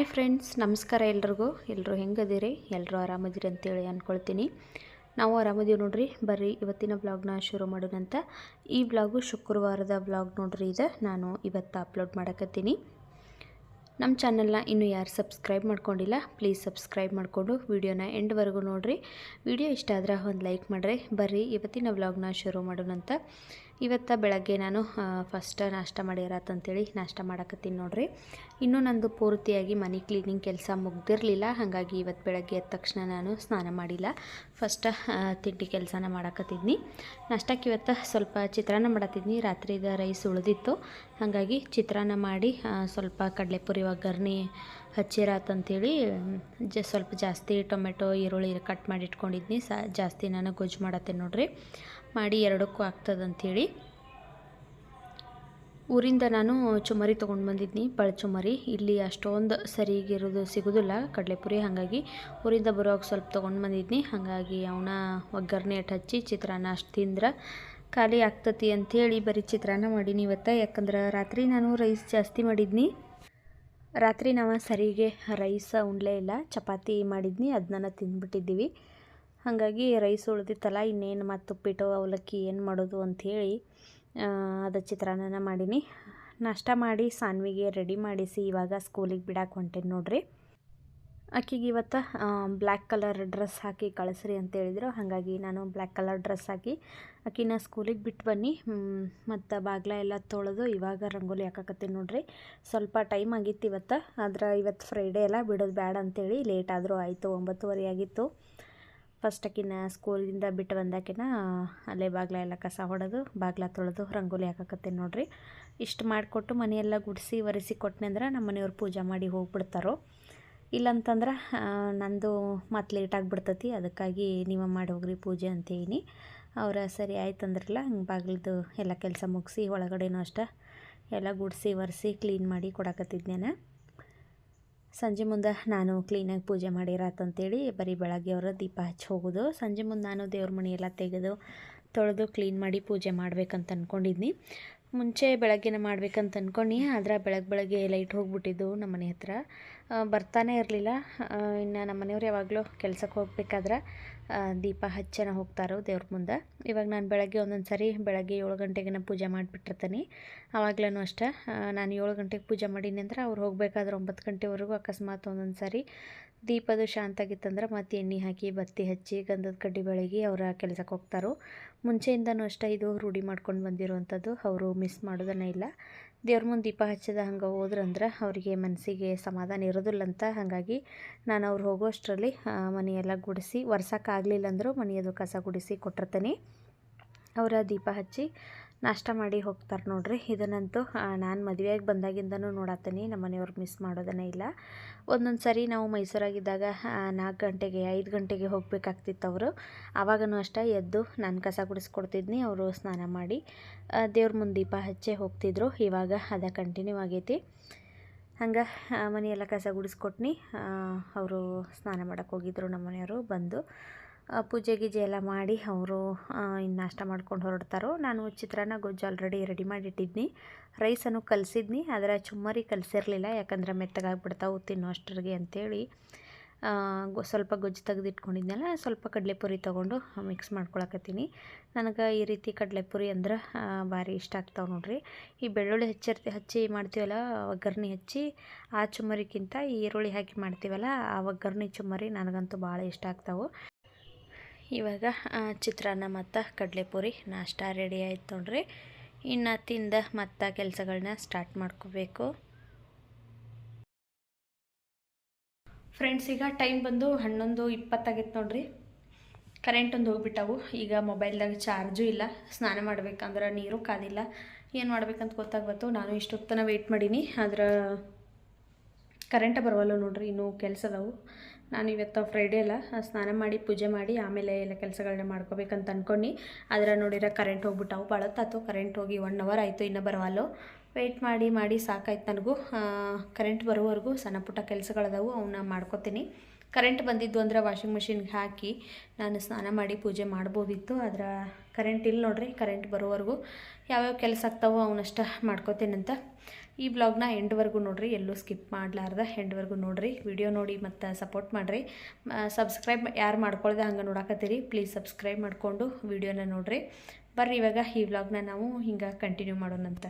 Hi friends, ನಮಸ್ಕಾರ ಎಲ್ರಿಗೂ. ಎಲ್ಲರೂ ಹೆಂಗದಿರಿ? ಎಲ್ಲರೂ ಆರಾಮದಿರಿ ಅಂತೇಳಿ ಅಂದ್ಕೊಳ್ತೀನಿ ನಾವು ಆರಾಮದೀವಿ ನೋಡ್ರಿ. ಬರ್ರಿ, ಇವತ್ತಿನ ಬ್ಲಾಗ್ನ ಶುರು ಮಾಡೋಣಂತ. ಈ ಬ್ಲಾಗು ಶುಕ್ರವಾರದ ಬ್ಲಾಗ್ ನೋಡ್ರಿ ಇದು. ನಾನು ಇವತ್ತು ಅಪ್ಲೋಡ್ ಮಾಡಕತ್ತೀನಿ. ನಮ್ಮ ಚಾನಲ್ನ ಇನ್ನೂ ಯಾರು ಸಬ್ಸ್ಕ್ರೈಬ್ ಮಾಡ್ಕೊಂಡಿಲ್ಲ ಪ್ಲೀಸ್ ಸಬ್ಸ್ಕ್ರೈಬ್ ಮಾಡಿಕೊಂಡು ವಿಡಿಯೋನ ಎಂಡ್ವರೆಗೂ ನೋಡಿರಿ. ವಿಡಿಯೋ ಇಷ್ಟ ಆದ್ರೆ ಒಂದು ಲೈಕ್ ಮಾಡಿರಿ. ಬರ್ರಿ, ಇವತ್ತಿನ ವ್ಲಾಗ್ನ ಶುರು ಮಾಡೋಣಂತ. ಇವತ್ತು ಬೆಳಗ್ಗೆ ನಾನು ಫಸ್ಟ್ ನಾಷ್ಟ ಮಾಡ್ಯಾರತ್ತಂತೇಳಿ ನಾಷ್ಟ ಮಾಡಕತ್ತೀನಿ ನೋಡ್ರಿ. ಇನ್ನೂ ನಂದು ಪೂರ್ತಿಯಾಗಿ ಮನೆ ಕ್ಲೀನಿಂಗ್ ಕೆಲಸ ಮುಗ್ದಿರಲಿಲ್ಲ, ಹಾಗಾಗಿ ಇವತ್ತು ಬೆಳಗ್ಗೆ ಎದ್ದ ತಕ್ಷಣ ನಾನು ಸ್ನಾನ ಮಾಡಿಲ್ಲ. ಫಸ್ಟ್ ತಿಂಡಿ ಕೆಲಸನ ಮಾಡಕತ್ತಿದ್ನಿ. ನಾಷ್ಟಕ್ಕೆ ಇವತ್ತು ಸ್ವಲ್ಪ ಚಿತ್ರಾನ್ನ ಮಾಡತ್ತಿದ್ನಿ ರಾತ್ರಿದ ರೈಸ್ ಉಳಿದಿತ್ತು. ಹಾಗಾಗಿ ಚಿತ್ರಾನ್ನ ಮಾಡಿ ಸ್ವಲ್ಪ ಕಡಲೆಪುರಿ ಒಗ್ಗರಣೆ ಹಚ್ಚಿರಾತಂತೇಳಿ ಜ, ಸ್ವಲ್ಪ ಜಾಸ್ತಿ ಟೊಮೆಟೊ, ಈರುಳ್ಳಿ ಕಟ್ ಮಾಡಿ ಇಟ್ಕೊಂಡಿದ್ನಿ ಸ, ಜಾಸ್ತಿ ನಾನು ಗೊಜ್ಜು ಮಾಡತ್ತೆ ನೋಡ್ರಿ. ಮಾಡಿ ಎರಡಕ್ಕೂ ಆಗ್ತದಂಥೇಳಿ ಊರಿಂದ ನಾನು ಚುಮರಿ ತೊಗೊಂಡು ಬಂದಿದ್ದೀನಿ ಪಳ ಚುಮರಿ. ಇಲ್ಲಿ ಅಷ್ಟೊಂದು ಸರಿಗಿರೋದು ಸಿಗೋದಿಲ್ಲ, ಕಡಲೆಪುರಿ. ಹಾಗಾಗಿ ಊರಿಂದ ಬರುವಾಗ ಸ್ವಲ್ಪ ತೊಗೊಂಡು ಬಂದಿದ್ದೀನಿ ಹಾಗಾಗಿ ಅವನ ಒಗ್ಗರಣೆ ಇಟ್ಟು ಹಚ್ಚಿ ಚಿತ್ರಾನ್ನ ಅಷ್ಟು ತಿಂದ್ರೆ ಖಾಲಿ ಆಗ್ತತಿ ಅಂಥೇಳಿ ಬರೀ ಚಿತ್ರಾನ್ನ ಮಾಡೀನಿ ಇವತ್ತು. ಯಾಕಂದ್ರೆ ರಾತ್ರಿ ನಾನು ರೈಸ್ ಜಾಸ್ತಿ ಮಾಡಿದ್ನಿ. ರಾತ್ರಿ ನಾವು ಸರಿಗೆ ರೈಸ್ ಉಣ್ಲೇ ಇಲ್ಲ. ಚಪಾತಿ ಮಾಡಿದ್ನಿ, ಅದನ್ನ ತಿಂದ್ಬಿಟ್ಟಿದ್ದೀವಿ. ಹಾಗಾಗಿ ರೈಸ್ ಉಳ್ದಿತ್ತಲ್ಲ, ಇನ್ನೇನು ಮತ್ತು ಉಪ್ಪಿಟ್ಟು, ಅವಲಕ್ಕಿ ಏನು ಮಾಡೋದು ಅಂಥೇಳಿ ಅದು ಚಿತ್ರಾನ್ನ ಮಾಡೀನಿ. ನಾಷ್ಟ ಮಾಡಿ ಸಾನ್ವಿಗೆ ರೆಡಿ ಮಾಡಿಸಿ ಇವಾಗ ಸ್ಕೂಲಿಗೆ ಬಿಡಕ್ಕೆ ಹೊಂಟೇನಿ ನೋಡ್ರಿ. ಆಕಿಗೆ ಇವತ್ತು ಬ್ಲ್ಯಾಕ್ ಕಲರ್ ಡ್ರೆಸ್ ಹಾಕಿ ಕಳಿಸ್ರಿ ಅಂತ ಹೇಳಿದರು. ಹಾಗಾಗಿ ನಾನು ಬ್ಲ್ಯಾಕ್ ಕಲರ್ ಡ್ರೆಸ್ ಹಾಕಿ ಆಕಿನ ಸ್ಕೂಲಿಗೆ ಬಿಟ್ಟು ಬನ್ನಿ. ಮತ್ತು ಬಾಗ್ಲ ಎಲ್ಲ ತೊಳೆದು ಇವಾಗ ರಂಗೋಲಿ ಹಾಕಕತ್ತೀನಿ ನೋಡ್ರಿ. ಸ್ವಲ್ಪ ಟೈಮ್ ಆಗಿತ್ತು ಇವತ್ತು, ಆದ್ರೆ ಇವತ್ತು ಫ್ರೈಡೇ ಎಲ್ಲ ಬಿಡೋದು ಬೇಡ ಅಂತೇಳಿ ಲೇಟ್ ಆದರೂ ಆಯಿತು, ಒಂಬತ್ತುವರೆ ಆಗಿತ್ತು. ಫಸ್ಟ್ ಆಕಿನ ಸ್ಕೂಲಿಂದ ಬಿಟ್ಟು ಬಂದಾಕಿನ ಅಲ್ಲೇ ಬಾಗ್ಲ ಎಲ್ಲ ಕಸ ಹೊಡೆದು, ಬಾಗ್ಲ ತೊಳೆದು ರಂಗೋಲಿ ಹಾಕಕತ್ತೇನೆ ನೋಡ್ರಿ. ಇಷ್ಟು ಮಾಡಿಕೊಟ್ಟು ಮನೆಯೆಲ್ಲ ಗುಡಿಸಿ ಒರೆಸಿ ಕೊಟ್ಟನೆ ಅಂದ್ರೆ ನಮ್ಮ ಮನೆಯವ್ರು ಪೂಜೆ ಮಾಡಿ ಹೋಗ್ಬಿಡ್ತಾರೋ. ಇಲ್ಲಂತಂದ್ರೆ ನಂದು ಮತ್ತೆ ಲೇಟ್ ಆಗಿಬಿಡ್ತತಿ, ಅದಕ್ಕಾಗಿ ನೀವು ಮಾಡಿ ಹೋಗ್ರಿ ಪೂಜೆ ಅಂತೇಳಿ. ಅವ್ರ ಸರಿ ಆಯ್ತು ಅಂದ್ರಲ್ಲ, ಹಂಗೆ ಬಾಗಿಲ್ದು ಎಲ್ಲ ಕೆಲಸ ಮುಗಿಸಿ, ಒಳಗಡೆನೂ ಅಷ್ಟೇ ಎಲ್ಲ ಗುಡಿಸಿ, ಒರೆಸಿ ಕ್ಲೀನ್ ಮಾಡಿ ಕೊಡಕತ್ತಿದ್ನೇನ. ಸಂಜೆ ಮುಂದೆ ನಾನು ಕ್ಲೀನಾಗಿ ಪೂಜೆ ಮಾಡಿರತ್ತಂತೇಳಿ ಬರೀ ಬೆಳಗ್ಗೆ ಅವರು ದೀಪ ಹಚ್ಚಿ ಹೋಗೋದು. ಸಂಜೆ ಮುಂದೆ ನಾನು ದೇವ್ರ ಮನೆ ಎಲ್ಲ ತೆಗೆದು ತೊಳೆದು ಕ್ಲೀನ್ ಮಾಡಿ ಪೂಜೆ ಮಾಡ್ಬೇಕಂತ ಅಂದ್ಕೊಂಡಿದ್ನಿ ಮುಂಚೆ ಬೆಳಗ್ಗೆನ ಮಾಡ್ಬೇಕಂತ ಅಂದ್ಕೊಂಡು ಆದ್ರೆ ಬೆಳಗ್ಗೆ ಬೆಳಗ್ಗೆ ಲೈಟ್ ಹೋಗ್ಬಿಟ್ಟಿದ್ದು ನಮ್ಮ ಮನೆ ಹತ್ರ. ಬರ್ತಾನೆ ಇರಲಿಲ್ಲ. ಇನ್ನು ನಮ್ಮ ಮನೆಯವ್ರು ಯಾವಾಗಲೂ ಕೆಲ್ಸಕ್ಕೆ ಹೋಗ್ಬೇಕಾದ್ರೆ ದೀಪ ಹಚ್ಚನ ಹೋಗ್ತಾರೋ ದೇವ್ರ ಮುಂದೆ. ಇವಾಗ ನಾನು ಬೆಳಗ್ಗೆ ಒಂದೊಂದು ಸರಿ ಬೆಳಗ್ಗೆ ಏಳು ಗಂಟೆಗೆ ಪೂಜೆ ಮಾಡಿಬಿಟ್ಟಿರ್ತೀನಿ. ಆವಾಗ್ಲೂ ಅಷ್ಟೆ ನಾನು ಏಳು ಗಂಟೆಗೆ ಪೂಜೆ ಮಾಡೀನಿ ಅಂದ್ರೆ ಅವ್ರು ಹೋಗಬೇಕಾದ್ರೆ ಒಂಬತ್ತು ಗಂಟೆವರೆಗೂ ಅಕಸ್ಮಾತ್ ಒಂದೊಂದು ಸರಿ ದೀಪದು ಶಾಂತ ಆಗಿತ್ತಂದ್ರೆ ಮತ್ತೆ ಎಣ್ಣೆ ಹಾಕಿ, ಬತ್ತಿ ಹಚ್ಚಿ, ಗಂಧದ ಕಡ್ಡಿ ಬೆಳಗಿ ಅವರ ಕೆಲಸಕ್ಕೆ ಹೋಗ್ತಾರೋ. ಮುಂಚೆಯಿಂದನೂ ಅಷ್ಟೇ ಇದು ರೂಢಿ ಮಾಡ್ಕೊಂಡು ಬಂದಿರುವಂಥದ್ದು, ಅವರು ಮಿಸ್ ಮಾಡೋದನ್ನೇ ಇಲ್ಲ. ದೇವ್ರ ಮುಂದೆ ದೀಪ ಹಚ್ಚದ ಹಂಗೆ ಹೋದ್ರಂದ್ರೆ ಅವರಿಗೆ ಮನಸ್ಸಿಗೆ ಸಮಾಧಾನ ಇರೋದಿಲ್ಲ ಅಂತ ಹಾಗಾಗಿ ನಾನು ಅವ್ರು ಹೋಗೋಷ್ಟರಲ್ಲಿ ಆ, ಮನೆಯೆಲ್ಲ ಗುಡಿಸಿ ಒರ್ಸೋಕ್ಕಾಗಲಿಲ್ಲ ಅಂದರೂ ಮನೆಯದು ಕಸ ಗುಡಿಸಿ ಕೊಟ್ಟಿರ್ತೀನಿ. ಅವರ ದೀಪ ಹಚ್ಚಿ ನಾಷ್ಟ ಮಾಡಿ ಹೋಗ್ತಾರೆ ನೋಡ್ರಿ. ಇದನ್ನಂತೂ ನಾನು ಮದುವೆಯಾಗಿ ಬಂದಾಗಿಂದನೂ ನೋಡತ್ತೀನಿ ನಮ್ಮ ಮನೆಯವ್ರು ಮಿಸ್ ಮಾಡೋದನ್ನೇ ಇಲ್ಲ. ಒಂದೊಂದು ಸರಿ ನಾವು ಮೈಸೂರಾಗಿದ್ದಾಗ ನಾಲ್ಕು ಗಂಟೆಗೆ, ಐದು ಗಂಟೆಗೆ ಹೋಗಬೇಕಾಗ್ತಿತ್ತು ಅವರು. ಆವಾಗನೂ ಅಷ್ಟೇ ಎದ್ದು ನಾನು ಕಸ ಗುಡಿಸ್ಕೊಡ್ತಿದ್ನಿ. ಅವರು ಸ್ನಾನ ಮಾಡಿ ದೇವ್ರ ಮುಂದೆ ದೀಪ ಹಚ್ಚೇ ಹೋಗ್ತಿದ್ರು. ಇವಾಗ ಅದ ಕಂಟಿನ್ಯೂ ಆಗೈತಿ. ಹಂಗೆ ಮನೆಯೆಲ್ಲ ಕಸ ಗುಡಿಸ್ಕೊಟ್ನಿ. ಅವರು ಸ್ನಾನ ಮಾಡೋಕ್ಕೆ ಹೋಗಿದ್ರು ನಮ್ಮ ಮನೆಯವರು ಬಂದು. ಪೂಜೆ ಗೀಜೆ ಎಲ್ಲ ಮಾಡಿ ಅವರು ಇನ್ನು ನಾಷ್ಟ ಮಾಡ್ಕೊಂಡು ಹೊರಡ್ತಾರೋ. ನಾನು ಚಿತ್ರಾನ್ನ, ಗೊಜ್ಜು ಆಲ್ರೆಡಿ ರೆಡಿ ಮಾಡಿಟ್ಟಿದ್ನಿ. ರೈಸನ್ನು ಕಲಸಿದ್ನಿ. ಆದರೆ ಚುಮ್ಮರಿ ಕಲಸಿರಲಿಲ್ಲ, ಯಾಕಂದ್ರೆ ಮೆತ್ತಗಾಗ್ಬಿಡ್ತಾವು ತಿನ್ನೋ ಅಷ್ಟರಿಗೆ ಗೊ- ಸ್ವಲ್ಪ ಗೊಜ್ಜು ತೆಗೆದಿಟ್ಕೊಂಡಿದ್ನಲ್ಲ, ಸ್ವಲ್ಪ ಕಡಲೆಪುರಿ ತೊಗೊಂಡು ಮಿಕ್ಸ್ ಮಾಡ್ಕೊಳಕತ್ತೀನಿ. ನನಗೆ ಈ ರೀತಿ ಕಡಲೆಪುರಿ ಅಂದ್ರೆ ಭಾರಿ ಇಷ್ಟ ಆಗ್ತಾವೆ ನೋಡ್ರಿ. ಈ ಬೆಳ್ಳುಳ್ಳಿ ಹಚ್ಚಿರ್ತಿ, ಹಚ್ಚಿ ಮಾಡ್ತೀವಲ್ಲ, ಒಗ್ಗರಣೆ ಹಚ್ಚಿ, ಆ ಚುಮ್ಮರಿಗಿಂತ ಈರುಳ್ಳಿ ಹಾಕಿ ಮಾಡ್ತೀವಲ್ಲ, ಆ ಒಗ್ಗರಣೆ ಚುಮ್ಮರಿ ನನಗಂತೂ ಭಾಳ ಇಷ್ಟ ಆಗ್ತಾವೆ. ಇವಾಗ ಚಿತ್ರಾನ್ನ ಮತ್ತು ಕಡಲೆಪುರಿ ನಾಷ್ಟ ರೆಡಿ ಆಯ್ತು ನೋಡ್ರಿ. ಇನ್ನು ತಿಂದ ಮತ್ತು ಕೆಲಸಗಳನ್ನ ಸ್ಟಾರ್ಟ್ ಮಾಡ್ಕೋಬೇಕು. ಫ್ರೆಂಡ್ಸ್ ಈಗ ಟೈಮ್ ಬಂದು ಹನ್ನೊಂದು ಇಪ್ಪತ್ತಾಗಿತ್ತು ನೋಡ್ರಿ. ಕರೆಂಟ್ ಒಂದು ಹೋಗ್ಬಿಟ್ಟವು. ಈಗ ಮೊಬೈಲ್ದಾಗ ಚಾರ್ಜು ಇಲ್ಲ. ಸ್ನಾನ ಮಾಡ್ಬೇಕಂದ್ರೆ ನೀರು ಕಾದಿಲ್ಲ. ಏನು ಮಾಡ್ಬೇಕಂತ ಗೊತ್ತಾಗ್ಬತ್ತು ನಾನು ಇಷ್ಟೊತ್ತನ ವೆಯ್ಟ್ ಮಾಡೀನಿ. ಆದ್ರೆ ಕರೆಂಟ ಬರವಲ್ಲ ನೋಡ್ರಿ, ಇನ್ನೂ ಕೆಲಸ ಅದಾವು. ನಾನು ಇವತ್ತು ಫ್ರೈಡೇ ಅಲ್ಲ ಸ್ನಾನ ಮಾಡಿ, ಪೂಜೆ ಮಾಡಿ, ಆಮೇಲೆ ಎಲ್ಲ ಕೆಲಸಗಳನ್ನ ಮಾಡ್ಕೋಬೇಕಂತ ಅಂದ್ಕೊಂಡು ಆದ್ರೆ ನೋಡಿರ ಕರೆಂಟ್ ಹೋಗ್ಬಿಟ್ಟಾವು. ಭಾಳತ್ತಾತು ಕರೆಂಟ್ ಹೋಗಿ ಒನ್ ಅವರ್ ಆಯಿತು, ಇನ್ನೂ ಬರವಲ್ಲು. ವೆಯ್ಟ್ ಮಾಡಿ ಮಾಡಿ ಸಾಕಾಯ್ತು ನನಗೂ. ಕರೆಂಟ್ ಬರೋವರೆಗೂ ಸಣ್ಣ ಪುಟ್ಟ ಕೆಲಸಗಳದಾವು ಅವನ್ನ ಮಾಡ್ಕೋತೀನಿ. ಕರೆಂಟ್ ಬಂದಿದ್ದು ಅಂದ್ರೆ ವಾಷಿಂಗ್ ಮಿಷಿನ್ಗೆ ಹಾಕಿ ನಾನು ಸ್ನಾನ ಮಾಡಿ, ಪೂಜೆ ಮಾಡ್ಬೋದಿತ್ತು. ಆದ್ರೆ ಕರೆಂಟ್ ಇಲ್ಲ ನೋಡಿರಿ ಕರೆಂಟ್ ಬರೋವರೆಗೂ ಯಾವ್ಯಾವ ಕೆಲಸ ಆಗ್ತಾವೋ ಅವನಷ್ಟ ಮಾಡ್ಕೋತೀನಂತ. ಈ ಬ್ಲಾಗ್ನ ಎಂಡ್ವರೆಗೂ ನೋಡ್ರಿ, ಎಲ್ಲೂ ಸ್ಕಿಪ್ ಮಾಡಲಾರ್ದ ಎಂಡ್ವರೆಗೂ ನೋಡ್ರಿ. ವಿಡಿಯೋ ನೋಡಿ ಮತ್ತು ಸಪೋರ್ಟ್ ಮಾಡಿರಿ. ಸಬ್ಸ್ಕ್ರೈಬ್ ಯಾರು ಮಾಡ್ಕೊಳ್ದೆ ಹಂಗೆ ನೋಡಾಕತ್ತೀರಿ ಪ್ಲೀಸ್ ಸಬ್ಸ್ಕ್ರೈಬ್ ಮಾಡಿಕೊಂಡು ವಿಡಿಯೋನ ನೋಡ್ರಿ. ಬರ್ರಿ ಇವಾಗ ಈ ವ್ಲಾಗ್ನ ನಾವು ಹಿಂಗೆ ಕಂಟಿನ್ಯೂ ಮಾಡೋಣಂತ.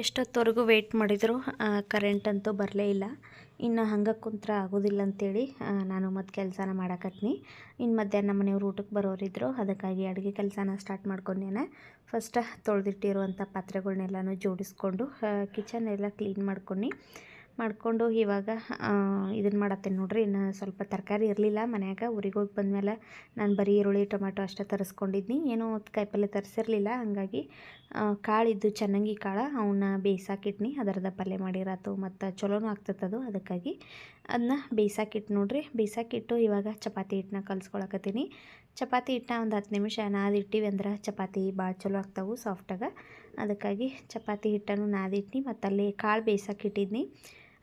ಎಷ್ಟೊತ್ತವರೆಗೂ ವೆಯ್ಟ್ ಮಾಡಿದ್ರು ಕರೆಂಟ್ ಅಂತೂ ಬರಲೇ ಇಲ್ಲ. ಇನ್ನು ಹಂಗೆ ಕುಂತ್ರ ಆಗೋದಿಲ್ಲ ಅಂತೇಳಿ ನಾನು ಮತ್ತು ಕೆಲಸನ ಮಾಡಾಕತ್ನಿ. ಇನ್ನು ಮಧ್ಯಾಹ್ನ ಮನೆಯವ್ರು ಊಟಕ್ಕೆ ಬರೋರಿದ್ರು, ಅದಕ್ಕಾಗಿ ಅಡುಗೆ ಕೆಲಸನ ಸ್ಟಾರ್ಟ್ ಮಾಡ್ಕೊಂಡೇನೆ. ಫಸ್ಟ್ ತೊಳೆದಿಟ್ಟಿರುವಂಥ ಪಾತ್ರೆಗಳನ್ನೆಲ್ಲನೂ ಜೋಡಿಸ್ಕೊಂಡು ಕಿಚನ್ ಎಲ್ಲ ಕ್ಲೀನ್ ಮಾಡ್ಕೊಂಡು ಮಾಡಿಕೊಂಡು ಇವಾಗ ಇದನ್ನು ಮಾಡತ್ತೇನೆ ನೋಡ್ರಿ. ಇನ್ನು ಸ್ವಲ್ಪ ತರಕಾರಿ ಇರಲಿಲ್ಲ ಮನ್ಯಾಗ, ಊರಿಗೆ ಹೋಗಿ ಬಂದಮೇಲೆ ನಾನು ಬರೀ ಈರುಳ್ಳಿ, ಟೊಮೆಟೊ ಅಷ್ಟೇ ತರಿಸ್ಕೊಂಡಿದ್ನಿ. ಏನೋ ಕಾಯಿಪಲ್ಲೆ ತರಿಸಿರಲಿಲ್ಲ. ಹಾಗಾಗಿ ಕಾಳಿದ್ದು ಚೆನ್ನಂಗಿ ಕಾಳು ಅವನ್ನ ಬೇಯಿಸಾಕಿಟ್ನಿ. ಅದರದ ಪಲ್ಯ ಮಾಡಿರಾತು ಮತ್ತು ಚಲೋನೂ ಆಗ್ತದದು ಅದಕ್ಕಾಗಿ ಅದನ್ನ ಬೇಯಿಸಾಕಿಟ್ಟು ನೋಡ್ರಿ. ಬೇಯಿಸಾಕಿಟ್ಟು ಇವಾಗ ಚಪಾತಿ ಹಿಟ್ಟನ್ನ ಕಲ್ಸ್ಕೊಳಕತ್ತೀನಿ. ಚಪಾತಿ ಹಿಟ್ಟನ್ನ ಒಂದು ಹತ್ತು ನಿಮಿಷ ನಾದಿಟ್ಟಿವಿ ಅಂದ್ರೆ ಚಪಾತಿ ಭಾಳ ಚಲೋ ಆಗ್ತಾವೆ ಸಾಫ್ಟಾಗ. ಅದಕ್ಕಾಗಿ ಚಪಾತಿ ಹಿಟ್ಟನ್ನು ನಾದಿಟ್ನಿ ಮತ್ತು ಅಲ್ಲಿ ಕಾಳು ಬೇಯಿಸಾಕಿಟ್ಟಿದ್ನಿ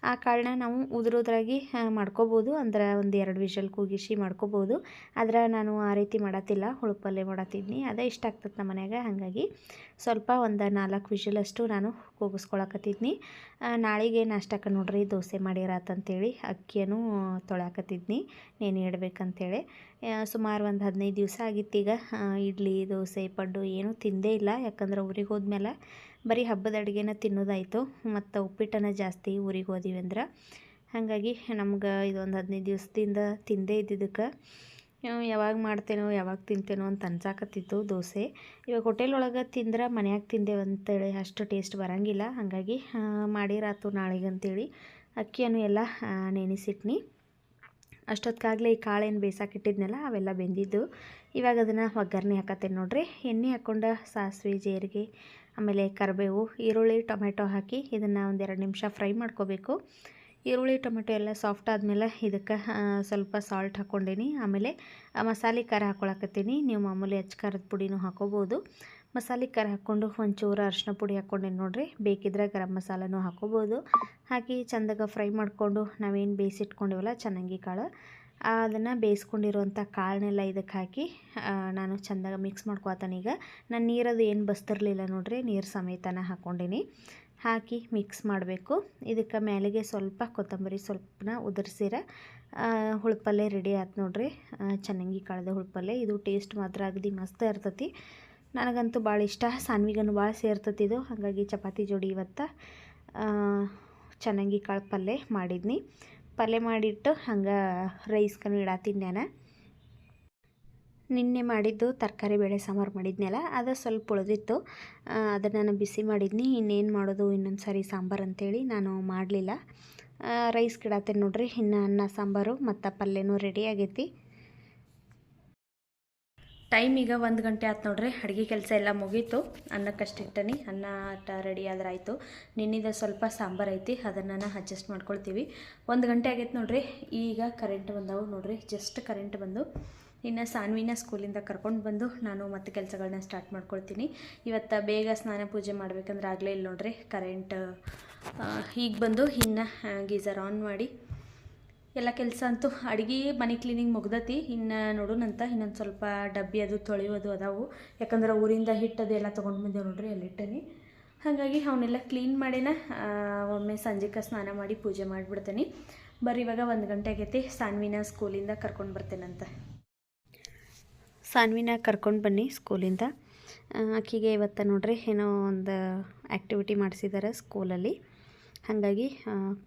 ಆ ಕಾಳನ್ನ ನಾವು ಉದುರೋದ್ರಾಗಿ ಮಾಡ್ಕೋಬೋದು. ಅಂದ್ರೆ ಒಂದು ಎರಡು ವಿಷಲ್ ಕೂಗಿಸಿ ಮಾಡ್ಕೋಬೋದು. ಆದ್ರೆ ನಾನು ಆ ರೀತಿ ಮಾಡತ್ತಿಲ್ಲ. ಹುಳು ಪಲ್ಯ ಮಾಡತ್ತಿದ್ನಿ. ಅದೇ ಇಷ್ಟ ಆಗ್ತದೆ ನಮ್ಮ ಮನ್ಯಾಗ. ಹಾಗಾಗಿ ಸ್ವಲ್ಪ ಒಂದು ನಾಲ್ಕು ವಿಷಲಷ್ಟು ನಾನು ಕೂಗಿಸ್ಕೊಳಕತ್ತಿದ್ನಿ. ನಾಳೆಗೆ ನಾಷ್ಟಕ್ಕೆ ನೋಡ್ರಿ, ದೋಸೆ ಮಾಡಿರಾತಂತೇಳಿ ಅಕ್ಕಿಯನ್ನು ತೊಳ್ಯಾಕತ್ತಿದ್ನಿ. ನೇಣಿ ಇಡಬೇಕಂತೇಳಿ. ಸುಮಾರು ಒಂದು ಹದಿನೈದು ದಿವಸ ಈಗ ಇಡ್ಲಿ, ದೋಸೆ, ಪಡ್ಡು ಏನೂ ತಿಂದೇ ಇಲ್ಲ. ಯಾಕಂದ್ರೆ ಊರಿಗೆ ಹೋದ್ಮೇಲೆ ಬರೀ ಹಬ್ಬದ ಅಡುಗೆನ ತಿನ್ನೋದಾಯಿತು, ಮತ್ತು ಉಪ್ಪಿಟ್ಟನ ಜಾಸ್ತಿ ಊರಿಗೆ ಹೋದಿವಿ ಅಂದ್ರೆ. ಹಾಗಾಗಿ ನಮ್ಗೆ ಇದೊಂದು ಹದಿನೈದು ದಿವಸದಿಂದ ತಿಂದೇ ಇದ್ದಿದ್ದಕ್ಕೆ. ಯಾವಾಗ ಮಾಡ್ತೇನೋ, ಯಾವಾಗ ತಿಂತೇನೋ ಅಂತ ಅನ್ಸಾಕತ್ತಿತ್ತು ದೋಸೆ. ಇವಾಗ ಹೋಟೆಲ್ ಒಳಗೆ ತಿಂದ್ರೆ ಮನ್ಯಾಗ ತಿಂದೇವು ಅಂತೇಳಿ ಅಷ್ಟು ಟೇಸ್ಟ್ ಬರೋಂಗಿಲ್ಲ. ಹಾಗಾಗಿ ಮಾಡಿರಾತು ನಾಳೆಗೆ ಅಂತೇಳಿ ಅಕ್ಕಿಯನ್ನು ಎಲ್ಲ ನೆನೆಸಿಟ್ನಿ. ಅಷ್ಟೊತ್ತಿಗಾಗಲೇ ಈ ಕಾಳೇನು ಬೇಯಿಸಾಕಿಟ್ಟಿದ್ನಲ್ಲ ಅವೆಲ್ಲ ಬೆಂದಿದ್ದು. ಇವಾಗ ಅದನ್ನು ಒಗ್ಗರಣೆ ಹಾಕತ್ತೇನೆ ನೋಡ್ರಿ. ಎಣ್ಣೆ ಹಾಕ್ಕೊಂಡು ಸಾಸಿವೆ, ಜೀರಿಗೆ ಆಮೇಲೆ ಕರಿಬೇವು, ಈರುಳ್ಳಿ, ಟೊಮೆಟೊ ಹಾಕಿ ಇದನ್ನು ಒಂದೆರಡು ನಿಮಿಷ ಫ್ರೈ ಮಾಡ್ಕೋಬೇಕು. ಈರುಳ್ಳಿ, ಟೊಮೆಟೊ ಎಲ್ಲ ಸಾಫ್ಟ್ ಆದಮೇಲೆ ಇದಕ್ಕೆ ಸ್ವಲ್ಪ ಸಾಲ್ಟ್ ಹಾಕ್ಕೊಂಡೀನಿ. ಆಮೇಲೆ ಮಸಾಲೆ ಖಾರ ಹಾಕ್ಕೊಳಕತ್ತೀನಿ ನೀವು ಮಾಮೂಲಿ ಅಚ್ಚ ಖಾರದ ಪುಡಿನೂ ಹಾಕೋಬೋದು. ಮಸಾಲೆ ಖಾರ ಹಾಕ್ಕೊಂಡು ಒಂಚೂರು ಅರಿಶಿನ ಪುಡಿ ಹಾಕ್ಕೊಂಡೀನಿ ನೋಡಿರಿ. ಬೇಕಿದ್ರೆ ಗರಂ ಮಸಾಲನೂ ಹಾಕೋಬೋದು. ಹಾಕಿ ಚಂದಾಗ ಫ್ರೈ ಮಾಡಿಕೊಂಡು ನಾವೇನು ಬೇಯಿಸಿಟ್ಕೊಂಡಿವಲ್ಲ, ಚೆನ್ನಂಗಿ ಕಾಳು ಅದನ್ನು ಬೇಯಿಸ್ಕೊಂಡಿರುವಂಥ ಕಾಳನ್ನೆಲ್ಲ ಇದಕ್ಕೆ ಹಾಕಿ ನಾನು ಚಂದಾಗ ಮಿಕ್ಸ್ ಈಗ. ನಾನು ನೀರದು ಏನು ಬಸ್ತಿರಲಿಲ್ಲ ನೋಡ್ರಿ, ನೀರು ಸಮೇತನ ಹಾಕ್ಕೊಂಡೀನಿ ಹಾಕಿ ಮಿಕ್ಸ್ ಮಾಡಬೇಕು. ಇದಕ್ಕೆ ಮೇಲೆಗೆ ಸ್ವಲ್ಪ ಕೊತ್ತಂಬರಿ ಸ್ವಲ್ಪನ ಉದುರಿಸಿರ ಹುಳ್ಪಲ್ಲೆ ರೆಡಿ ಆಯ್ತು ನೋಡ್ರಿ. ಚೆನ್ನಂಗಿ ಕಳೆದ ಹುಳ್ಪಲ್ಲೆ. ಇದು ಟೇಸ್ಟ್ ಮಾತ್ರ ಅಗದಿ ಮಸ್ತ್ ಇರ್ತತಿ. ನನಗಂತೂ ಭಾಳ ಇಷ್ಟ. ಸಾನ್ವಿಗನು ಭಾಳ ಸೇರ್ತತಿ ಇದು. ಹಾಗಾಗಿ ಚಪಾತಿ ಜೋಡಿ ಇವತ್ತು ಚೆನ್ನಂಗಿ ಚೆನ್ನಾಗಿ ಕಾಳು ಪಲ್ಯ ಮಾಡಿದ್ನಿ. ಪಲ್ಯ ಮಾಡಿಟ್ಟು ಹಂಗೆ ರೈಸ್ಕನು ಇಡಾತೀನಿ ನಾನು ನಿನ್ನೆ ಮಾಡಿದ್ದು ತರಕಾರಿ ಬೇಳೆ ಸಾಂಬಾರು ಮಾಡಿದ್ನಲ್ಲ, ಅದು ಸ್ವಲ್ಪ ಉಳಿದಿತ್ತು. ಅದನ್ನು ನಾನು ಬಿಸಿ ಮಾಡಿದ್ನಿ, ಇನ್ನೇನು ಮಾಡೋದು, ಇನ್ನೊಂದು ಸಾರಿ ಸಾಂಬಾರು ಅಂತೇಳಿ ನಾನು ಮಾಡಲಿಲ್ಲ. ರೈಸ್ ಕಿಡತ್ತೇನೆ ನೋಡ್ರಿ, ಇನ್ನು ಅನ್ನ ಸಾಂಬಾರು ಮತ್ತು ಪಲ್ಯನೂ ರೆಡಿ ಆಗೈತಿ. ಟೈಮ್ ಈಗ ಒಂದು ಗಂಟೆ ಆಯ್ತು ನೋಡ್ರಿ. ಅಡುಗೆ ಕೆಲಸ ಎಲ್ಲ ಮುಗೀತು. ಅನ್ನಕ್ಕಷ್ಟು ಇಟ್ಟನಿ ಅನ್ನ, ಆಟ ರೆಡಿ ಆದ್ರೆ ಆಯಿತು ನಿನ್ನಿದ ಸ್ವಲ್ಪ ಸಾಂಬಾರು ಐತಿ. ಅದನ್ನು ಅಡ್ಜಸ್ಟ್ ಮಾಡ್ಕೊಳ್ತೀವಿ. ಒಂದು ಗಂಟೆ ಆಗೈತೆ ನೋಡ್ರಿ. ಈಗ ಕರೆಂಟ್ ಬಂದವು ನೋಡ್ರಿ. ಜಸ್ಟ್ ಕರೆಂಟ್ ಬಂದು. ಇನ್ನು ಸಾನ್ವಿನ ಸ್ಕೂಲಿಂದ ಕರ್ಕೊಂಡು ಬಂದು ನಾನು ಮತ್ತೆ ಕೆಲಸಗಳನ್ನ ಸ್ಟಾರ್ಟ್ ಮಾಡ್ಕೊಳ್ತೀನಿ. ಇವತ್ತು ಬೇಗ ಸ್ನಾನ ಪೂಜೆ ಮಾಡ್ಬೇಕಂದ್ರೆ ಆಗಲೇ ಇಲ್ಲ ನೋಡ್ರಿ. ಕರೆಂಟ್ ಈಗ ಬಂದು ಇನ್ನು ಗೀಸರ್ ಆನ್ ಮಾಡಿ. ಎಲ್ಲ ಕೆಲಸ ಅಂತೂ ಅಡುಗೆ ಮನೆ ಕ್ಲೀನಿಂಗ್ ಮುಗ್ದತಿ. ಇನ್ನು ನೋಡೋಣಂತ ಇನ್ನೊಂದು ಸ್ವಲ್ಪ ಡಬ್ಬಿ ಅದು ತೊಳೆಯೋದು ಅದಾವು. ಯಾಕಂದ್ರೆ ಊರಿಂದ ಹಿಟ್ಟು ಅದು ಎಲ್ಲ ತೊಗೊಂಡು ಬಂದೇವು ನೋಡ್ರಿ ಅಲ್ಲಿ ಇಟ್ಟನಿ. ಹಾಗಾಗಿ ಅವನ್ನೆಲ್ಲ ಕ್ಲೀನ್ ಮಾಡಿನ ಒಮ್ಮೆ ಸಂಜೆಗೆ ಸ್ನಾನ ಮಾಡಿ ಪೂಜೆ ಮಾಡಿಬಿಡ್ತೇನೆ. ಬರ್ರಿ ಇವಾಗ ಒಂದು ಗಂಟೆ ಆಗೈತಿ, ಸಾನ್ವಿನ ಸ್ಕೂಲಿಂದ ಕರ್ಕೊಂಡು ಬರ್ತೇನಂತ. ಸಾನ್ವಿನ ಕರ್ಕೊಂಡು ಬನ್ನಿ ಸ್ಕೂಲಿಂದ. ಆಕಿಗೆ ಇವತ್ತು ನೋಡ್ರಿ ಏನೋ ಒಂದು ಆ್ಯಕ್ಟಿವಿಟಿ ಮಾಡಿಸಿದ್ದಾರೆ ಸ್ಕೂಲಲ್ಲಿ. ಹಾಗಾಗಿ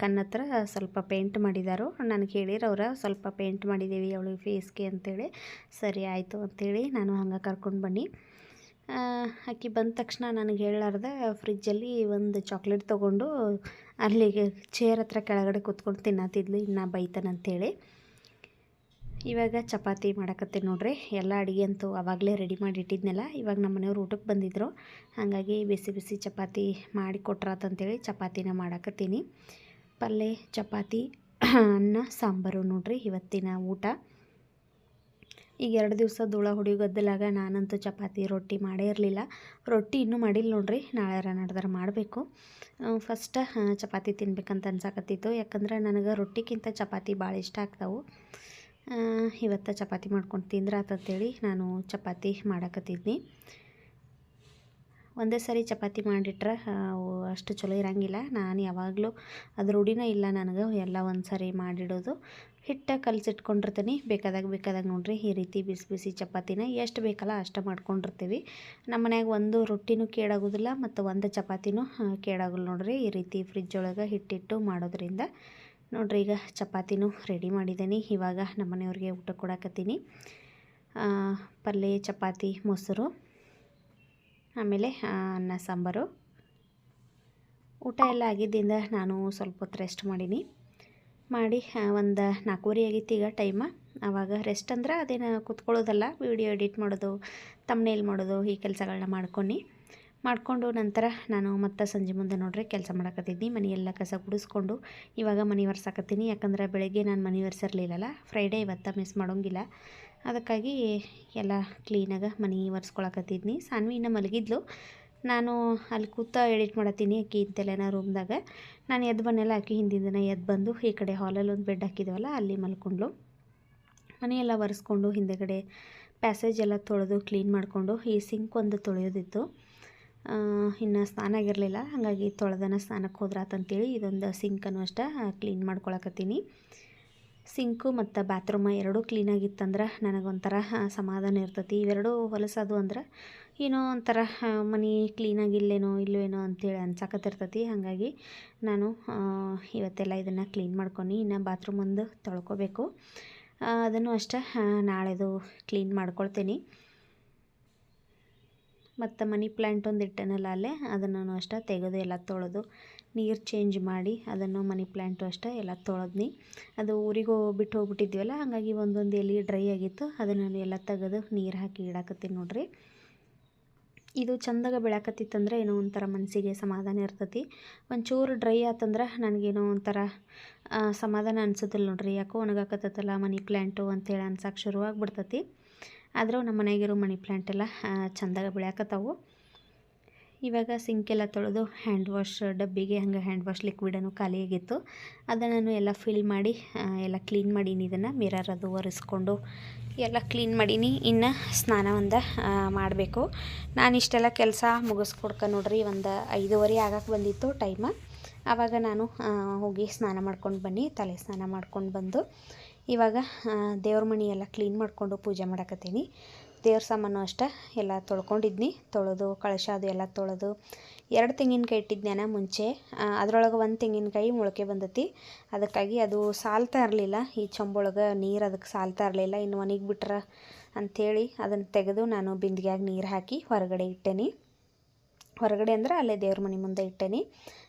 ಕಣ್ಣತ್ರ ಸ್ವಲ್ಪ ಪೇಂಟ್ ಮಾಡಿದಾರು. ನನಗೆ ಹೇಳಿರವ್ರ ಸ್ವಲ್ಪ ಪೇಂಟ್ ಮಾಡಿದ್ದೀವಿ ಅವಳಿಗೆ ಫೇಸ್ಗೆ ಅಂತೇಳಿ. ಸರಿ ಆಯಿತು ಅಂತೇಳಿ ನಾನು ಹಂಗೆ ಕರ್ಕೊಂಡು ಬನ್ನಿ. ಆಕೆ ಬಂದ ತಕ್ಷಣ ನನಗೆ ಹೇಳಾರ್ದ ಫ್ರಿಜ್ಜಲ್ಲಿ ಒಂದು ಚಾಕ್ಲೇಟ್ ತೊಗೊಂಡು ಅಲ್ಲಿಗೆ ಚೇರ್ ಹತ್ರ ಕೆಳಗಡೆ ಕೂತ್ಕೊಂಡು ತಿನ್ನತ್ತಿದ್ಲು, ಇನ್ನು ಬೈತಾನಂತೇಳಿ. ಇವಾಗ ಚಪಾತಿ ಮಾಡಕತ್ತೀನಿ ನೋಡ್ರಿ. ಎಲ್ಲ ಅಡುಗೆ ಅಂತೂ ಆವಾಗಲೇ ರೆಡಿ ಮಾಡಿ ಇಟ್ಟಿದ್ನಲ್ಲ, ಇವಾಗ ನಮ್ಮ ಮನೆಯವ್ರು ಊಟಕ್ಕೆ ಬಂದಿದ್ದರು ಹಾಗಾಗಿ ಬಿಸಿ ಬಿಸಿ ಚಪಾತಿ ಮಾಡಿ ಕೊಟ್ರಾತಂತೇಳಿ ಚಪಾತಿನ ಮಾಡಕತ್ತೀನಿ. ಪಲ್ಯ ಚಪಾತಿ, ಅನ್ನ, ಸಾಂಬಾರು ನೋಡ್ರಿ ಇವತ್ತಿನ ಊಟ. ಈಗ ಎರಡು ದಿವಸ ಧೂಳ ಹುಡಿ ಗದ್ದಲಾಗ ನಾನಂತೂ ಚಪಾತಿ ರೊಟ್ಟಿ ಮಾಡೇ ಇರಲಿಲ್ಲ. ರೊಟ್ಟಿ ಇನ್ನೂ ಮಾಡಿಲ್ಲ ನೋಡ್ರಿ, ನಾಳೆ ನಡೆದ್ರೆ ಮಾಡಬೇಕು. ಫಸ್ಟ್ ಚಪಾತಿ ತಿನ್ಬೇಕಂತ ಅನ್ಸಾಕತ್ತಿತ್ತು. ಯಾಕಂದ್ರೆ ನನಗೆ ರೊಟ್ಟಿಗಿಂತ ಚಪಾತಿ ಭಾಳ ಇಷ್ಟ ಆಗ್ತಾವೆ. ಇವತ್ತು ಚಪಾತಿ ಮಾಡ್ಕೊಂಡು ತಿಂದ್ರೆ ಆತಂತೇಳಿ ನಾನು ಚಪಾತಿ ಮಾಡಕತ್ತಿದ್ನಿ. ಒಂದೇ ಸರಿ ಚಪಾತಿ ಮಾಡಿಟ್ರೆ ಅಷ್ಟು ಚಲೋ ಇರಂಗಿಲ್ಲ. ನಾನು ಯಾವಾಗಲೂ ಅದು ರೂಢಿನೇ ಇಲ್ಲ ನನಗೆ, ಎಲ್ಲ ಒಂದು ಸರಿ ಮಾಡಿಡೋದು. ಹಿಟ್ಟು ಕಲಸಿಟ್ಕೊಂಡಿರ್ತೀನಿ. ಬೇಕಾದಾಗ ಬೇಕಾದಾಗ ನೋಡ್ರಿ, ಈ ರೀತಿ ಬಿಸಿ ಬಿಸಿ ಚಪಾತಿನ ಎಷ್ಟು ಬೇಕಲ್ಲ ಅಷ್ಟು ಮಾಡ್ಕೊಂಡಿರ್ತೀವಿ. ನಮ್ಮ ಮನ್ಯಾಗ ಒಂದು ರೊಟ್ಟಿನೂ ಕೇಳಾಗೋದಿಲ್ಲ ಮತ್ತು ಒಂದು ಚಪಾತಿನೂ ಕೇಳಾಗಲ್ಲ ನೋಡಿರಿ. ಈ ರೀತಿ ಫ್ರಿಜ್ ಒಳಗೆ ಹಿಟ್ಟಿಟ್ಟು ಮಾಡೋದ್ರಿಂದ ನೋಡ್ರಿ, ಈಗ ಚಪಾತಿನೂ ರೆಡಿ ಮಾಡಿದ್ದೀನಿ. ಇವಾಗ ನಮ್ಮನೆಯವ್ರಿಗೆ ಊಟ ಕೊಡಕತ್ತೀನಿ. ಪಲ್ಯ ಚಪಾತಿ, ಮೊಸರು, ಆಮೇಲೆ ಅನ್ನ ಸಾಂಬಾರು. ಊಟ ಎಲ್ಲ ಆಗಿದ್ದಿಂದ ನಾನು ಸ್ವಲ್ಪ ಹೊತ್ತು ರೆಸ್ಟ್ ಮಾಡೀನಿ. ಮಾಡಿ ಒಂದು ನಾಲ್ಕೂವರೆ ಆಗಿತ್ತು ಈಗ ಟೈಮ ಆವಾಗ ರೆಸ್ಟ್ ಅಂದ್ರೆ ಅದೇನು ಕೂತ್ಕೊಳ್ಳೋದಲ್ಲ ವಿಡಿಯೋ ಎಡಿಟ್ ಮಾಡೋದು ತಮ್ಮನೇಲಿ ಮಾಡೋದು, ಈ ಕೆಲಸಗಳನ್ನ ಮಾಡ್ಕೊಂಡು ಮಾಡಿಕೊಂಡು ನಂತರ ನಾನು ಮತ್ತೆ ಸಂಜೆ ಮುಂದೆ ನೋಡ್ರಿ ಕೆಲಸ ಮಾಡಕತ್ತಿದ್ನಿ ಮನೆಯೆಲ್ಲ ಕಸ ಗುಡಿಸ್ಕೊಂಡು ಇವಾಗ ಮನೆ ಒರ್ಸಾಕತ್ತೀನಿ. ಯಾಕಂದ್ರೆ ಬೆಳಗ್ಗೆ ನಾನು ಮನೆ ಒರೆಸಿರ್ಲಿಲ್ಲಲ್ಲ ಫ್ರೈಡೇ ಇವತ್ತು ಮಿಸ್ ಮಾಡೋಂಗಿಲ್ಲ. ಅದಕ್ಕಾಗಿ ಎಲ್ಲ ಕ್ಲೀನಾಗ ಮನೆ ಒರೆಸ್ಕೊಳಕತ್ತಿದ್ನಿ. ಸಾನ್ವಿ ಇನ್ನೂ ಮಲಗಿದ್ಲು. ನಾನು ಅಲ್ಲಿ ಕೂತ ಎಡಿಟ್ ಮಾಡತ್ತೀನಿ ಅಕ್ಕಿ ಇಂತೆಲ್ಲ ರೂಮ್ದಾಗ ನಾನು ಎದ್ದು ಬಂದೆಲ್ಲ ಅಕ್ಕಿ ಹಿಂದಿನ ದಿನ ಎದ್ದು ಬಂದು ಈ ಕಡೆ ಹಾಲಲ್ಲಿ ಒಂದು ಬೆಡ್ ಹಾಕಿದ್ವಲ್ಲ, ಅಲ್ಲಿ ಮಲ್ಕೊಂಡ್ಲು. ಮನೆಯೆಲ್ಲ ಒರೆಸ್ಕೊಂಡು ಹಿಂದೆಗಡೆ ಪ್ಯಾಸೇಜ್ ಎಲ್ಲ ತೊಳೆದು ಕ್ಲೀನ್ ಮಾಡಿಕೊಂಡು ಈ ಸಿಂಕ್ ಒಂದು ತೊಳೆಯೋದಿತ್ತು. ಇನ್ನು ಸ್ನಾನ ಆಗಿರಲಿಲ್ಲ. ಹಾಗಾಗಿ ತೊಳೆದನ ಸ್ನಾನಕ್ಕೆ ಹೋದ್ರಾತಂತೇಳಿ ಇದೊಂದು ಸಿಂಕನ್ನು ಅಷ್ಟೇ ಕ್ಲೀನ್ ಮಾಡ್ಕೊಳಕತ್ತೀನಿ. ಸಿಂಕು ಮತ್ತು ಬಾತ್ರೂಮ ಎರಡೂ ಕ್ಲೀನಾಗಿತ್ತಂದ್ರೆ ನನಗೊಂಥರ ಸಮಾಧಾನ ಇರ್ತೈತಿ. ಇವೆರಡೂ ಹೊಲಸದು ಅಂದ್ರೆ ಏನೋ ಒಂಥರ ಮನೆ ಕ್ಲೀನಾಗಿಲ್ಲೇನೋ ಇಲ್ಲವೇನೋ ಅಂತೇಳಿ ಅನ್ಸಕತ್ತಿರ್ತೈತಿ. ಹಾಗಾಗಿ ನಾನು ಇವತ್ತೆಲ್ಲ ಇದನ್ನು ಕ್ಲೀನ್ ಮಾಡ್ಕೊಂಡು ಇನ್ನು ಬಾತ್ರೂಮ್ ಒಂದು ತೊಳ್ಕೊಬೇಕು. ಅದನ್ನು ಅಷ್ಟೇ ನಾಳೆದು ಕ್ಲೀನ್ ಮಾಡ್ಕೊಳ್ತೀನಿ. ಮತ್ತು ಮನಿ ಪ್ಲ್ಯಾಂಟ್ ಒಂದು ಇಟ್ಟೆನಲ್ಲ ಅಲ್ಲೇ, ಅದನ್ನು ಅಷ್ಟೇ ತೆಗೆದು ಎಲ್ಲ ತೊಳೆದು ನೀರು ಚೇಂಜ್ ಮಾಡಿ ಅದನ್ನು ಮನಿ ಪ್ಲ್ಯಾಂಟು ಅಷ್ಟೇ ಎಲ್ಲ ತೊಳೆದ್ನಿ. ಅದು ಊರಿಗೆ ಬಿಟ್ಟು ಹೋಗ್ಬಿಟ್ಟಿದ್ವಲ್ಲ, ಹಾಗಾಗಿ ಒಂದೊಂದು ಎಲೆ ಡ್ರೈ ಆಗಿತ್ತು, ಅದನ್ನು ಎಲ್ಲ ತೆಗೆದು ನೀರು ಹಾಕಿ ಇಡಾಕತ್ತೀನಿ ನೋಡಿರಿ. ಇದು ಚಂದಾಗ ಬೆಳಕತ್ತಿತ್ತಂದ್ರೆ ಏನೋ ಒಂಥರ ಮನಸ್ಸಿಗೆ ಸಮಾಧಾನ ಇರ್ತೈತಿ. ಒಂಚೂರು ಡ್ರೈ ಆತಂದ್ರೆ ನನಗೇನೋ ಒಂಥರ ಸಮಾಧಾನ ಅನ್ಸುತ್ತಿಲ್ಲ ನೋಡಿರಿ, ಯಾಕೋ ಒಣಗಾಕತ್ತಲ್ಲ ಮನಿ ಪ್ಲ್ಯಾಂಟು ಅಂತೇಳಿ ಅನ್ಸಕ್ಕೆ ಶುರುವಾಗ್ಬಿಡ್ತೈತಿ. ಆದರೂ ನಮ್ಮ ಮನೆಗಿರೋ ಮನಿ ಪ್ಲ್ಯಾಂಟ್ ಎಲ್ಲ ಚಂದಾಗ ಬೆಳ್ಯಾಕತ್ತಾವು. ಇವಾಗ ಸಿಂಕೆಲ್ಲ ತೊಳೆದು ಹ್ಯಾಂಡ್ ವಾಶ್ ಡಬ್ಬಿಗೆ ಹಂಗೆ ಹ್ಯಾಂಡ್ ವಾಶ್ ಲಿಕ್ವಿಡನ್ನು ಖಾಲಿಯಾಗಿತ್ತು. ಅದನ್ನು ನಾನು ಎಲ್ಲ ಫಿಲ್ ಮಾಡಿ ಎಲ್ಲ ಕ್ಲೀನ್ ಮಾಡೀನಿ ಇದನ್ನು ಮಿರರ್ ಅದು ಒರೆಸ್ಕೊಂಡು ಎಲ್ಲ ಕ್ಲೀನ್ ಮಾಡೀನಿ. ಇನ್ನು ಸ್ನಾನ ಒಂದು ಮಾಡಬೇಕು. ನಾನು ಇಷ್ಟೆಲ್ಲ ಕೆಲಸ ಮುಗಿಸ್ಕೊಡ್ಕ ನೋಡ್ರಿ, ಒಂದು ಐದೂವರೆ ಆಗಕ್ಕೆ ಬಂದಿತ್ತು ಟೈಮ ಆವಾಗ ನಾನು ಹೋಗಿ ಸ್ನಾನ ಮಾಡ್ಕೊಂಡು ಬನ್ನಿ, ತಲೆ ಸ್ನಾನ ಮಾಡ್ಕೊಂಡು ಬಂದು. ಇವಾಗ ದೇವ್ರ ಮನೆ ಎಲ್ಲ ಕ್ಲೀನ್ ಮಾಡಿಕೊಂಡು ಪೂಜೆ ಮಾಡಕತ್ತೀನಿ. ದೇವ್ರ ಸಾಮಾನು ಅಷ್ಟೆ, ಎಲ್ಲ ತೊಳ್ಕೊಂಡಿದ್ನಿ. ತೊಳೆದು ಕಳಶ ಅದು ಎಲ್ಲ ತೊಳೆದು, ಎರಡು ತೆಂಗಿನಕಾಯಿ ಇಟ್ಟಿದ್ದೆ ಮುಂಚೆ. ಅದರೊಳಗೆ ಒಂದು ತೆಂಗಿನಕಾಯಿ ಮೊಳಕೆ ಬಂದತಿ. ಅದಕ್ಕಾಗಿ ಅದು ಸಾಲ್ತಾ ಇರಲಿಲ್ಲ. ಈ ಚಂಬೊಳಗೆ ನೀರು ಅದಕ್ಕೆ ಸಾಲ್ತಾ ಇರಲಿಲ್ಲ. ಇನ್ನು ಒಣಗಿ ಬಿಟ್ರೆ ಅಂಥೇಳಿ ಅದನ್ನು ತೆಗೆದು ನಾನು ಬಿಂದಿಗೆಯಾಗ ನೀರು ಹಾಕಿ ಹೊರಗಡೆ ಇಟ್ಟೇನಿ. ಹೊರಗಡೆ ಅಂದ್ರೆ ಅಲ್ಲೇ ದೇವ್ರ ಮನೆ ಮುಂದೆ ಇಟ್ಟೇನಿ.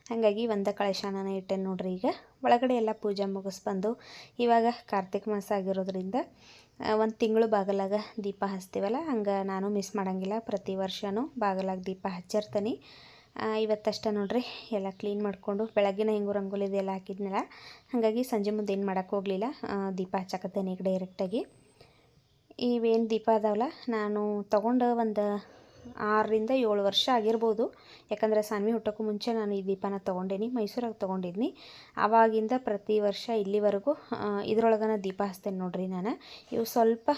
ಹಾಗಾಗಿ ಒಂದು ಕಳಶಾನ ಇಟ್ಟೆ ನೋಡ್ರಿ ಈಗ. ಒಳಗಡೆ ಎಲ್ಲ ಪೂಜೆ ಮುಗಿಸ್ಬಂದು ಇವಾಗ ಕಾರ್ತಿಕ ಮಾಸ ಆಗಿರೋದ್ರಿಂದ ಒಂದು ತಿಂಗಳು ಬಾಗಲಾಗ ದೀಪ ಹಚ್ತೀವಲ್ಲ, ಹಂಗೆ ನಾನು ಮಿಸ್ ಮಾಡೋಂಗಿಲ್ಲ. ಪ್ರತಿ ವರ್ಷವೂ ಬಾಗಲಾಗ ದೀಪ ಹಚ್ಚಿರ್ತೀನಿ. ಇವತ್ತಷ್ಟೇ ನೋಡ್ರಿ, ಎಲ್ಲ ಕ್ಲೀನ್ ಮಾಡಿಕೊಂಡು ಬೆಳಗ್ಗಿನ ಹೆಂಗು ರಂಗೋಲಿ ಇದೆಲ್ಲ ಹಾಕಿದ್ನಲ್ಲ, ಹಾಗಾಗಿ ಸಂಜೆ ಮುಂದೆ ಏನು ಮಾಡೋಕ್ಕೆ ಹೋಗಲಿಲ್ಲ. ದೀಪ ಹಚ್ಚಕತ್ತೇನೆ ಈಗ ಡೈರೆಕ್ಟಾಗಿ ಇವೇನು ದೀಪ ಅದಾವಲ್ಲ, ನಾನು ತೊಗೊಂಡು ಒಂದು ಆರರಿಂದ ಏಳು ವರ್ಷ ಆಗಿರ್ಬೋದು. ಯಾಕಂದರೆ ಸಾನ್ವಿ ಹುಟ್ಟೋಕ್ಕೂ ಮುಂಚೆ ನಾನು ಈ ದೀಪನ ತೊಗೊಂಡೇನಿ, ಮೈಸೂರಾಗ ತೊಗೊಂಡಿದ್ನಿ. ಆವಾಗಿಂದ ಪ್ರತಿ ವರ್ಷ ಇಲ್ಲಿವರೆಗೂ ಇದ್ರೊಳಗನ ದೀಪ ಹಚ್ತೇನೆ ನೋಡ್ರಿ ನಾನು. ಇವು ಸ್ವಲ್ಪ